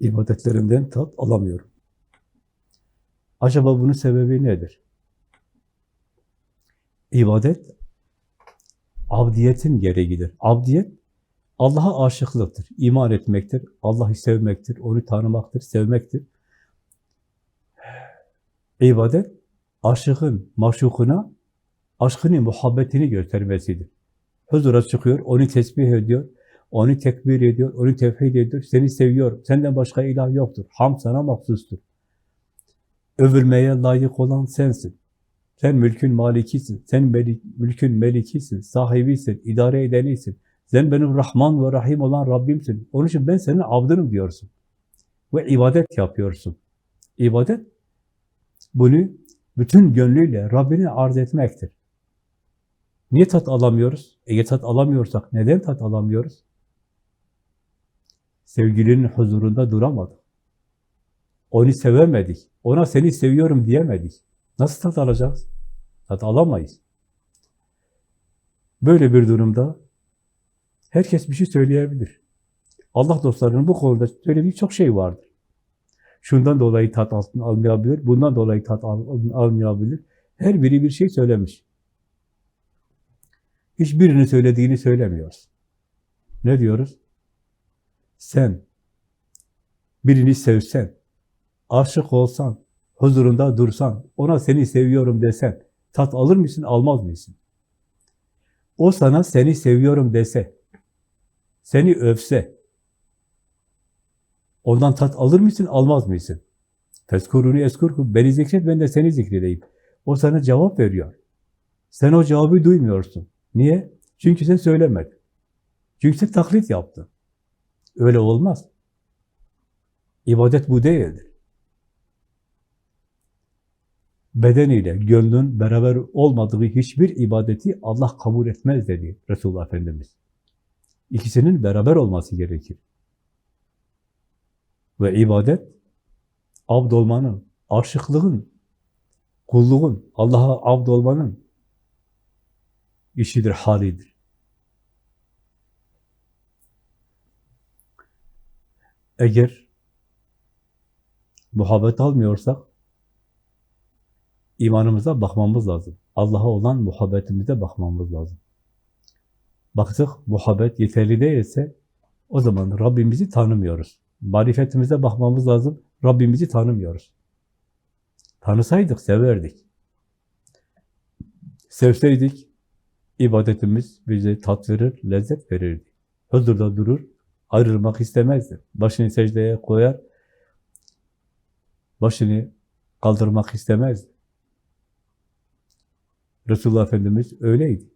ibadetlerimden tat alamıyorum. Acaba bunun sebebi nedir? İbadet, abdiyetin gereğidir. Abdiyet, Allah'a aşıklıktır, iman etmektir, Allah'ı sevmektir, onu tanımaktır, sevmektir. İbadet, aşıkın, maşukuna aşkını, muhabbetini göstermesidir. Huzura çıkıyor, onu tesbih ediyor, onu tekbir ediyor, onu tevhid ediyor, seni seviyor, senden başka ilah yoktur, ham sana mahsustur. Övülmeye layık olan sensin. Sen mülkün malikisin, sen melik, mülkün melikisin, sahibisin, idare edenisin. Sen benim Rahman ve Rahim olan Rabbimsin. Onun için ben senin abdınım diyorsun. Ve ibadet yapıyorsun. İbadet, bunu bütün gönlüyle Rabbine arz etmektir. Niye tat alamıyoruz? Eğer tat alamıyorsak neden tat alamıyoruz? Sevgilinin huzurunda duramadık. Onu sevemedik. Ona seni seviyorum diyemedik. Nasıl tat alacağız? Tat alamayız. Böyle bir durumda herkes bir şey söyleyebilir. Allah dostlarının bu konuda söylediği çok şey vardır. Şundan dolayı tat al- almayabilir, bundan dolayı tat al- almayabilir. Her biri bir şey söylemiş. Hiçbirini söylediğini söylemiyoruz. Ne diyoruz? Sen birini sevsen, aşık olsan, huzurunda dursan, ona seni seviyorum desen, tat alır mısın, almaz mısın? O sana seni seviyorum dese, seni övse, ondan tat alır mısın, almaz mısın? Fezkuruni eskurkum, beni zikret, ben de seni zikredeyim. O sana cevap veriyor. Sen o cevabı duymuyorsun. Niye? Çünkü sen söylemedin. Çünkü sen taklit yaptın. Öyle olmaz. İbadet bu değildir. Bedeniyle gönlün beraber olmadığı hiçbir ibadeti Allah kabul etmez dedi Resulullah Efendimiz. İkisinin beraber olması gerekir. Ve ibadet, abd olmanın, aşıklığın, kulluğun, Allah'a abd olmanın işidir, halidir. Eğer muhabbet almıyorsak, imanımıza bakmamız lazım. Allah'a olan muhabbetimize bakmamız lazım. Baktık muhabbet yeterli değilse, o zaman Rabbimizi tanımıyoruz. Marifetimize bakmamız lazım, Rabbimizi tanımıyoruz. Tanısaydık, severdik. Sevseydik, ibadetimiz bize tat verir, lezzet verirdi. Huzurda durur, ayrılmak istemezdi. Başını secdeye koyar, başını kaldırmak istemezdi. Resulullah Efendimiz öyleydi.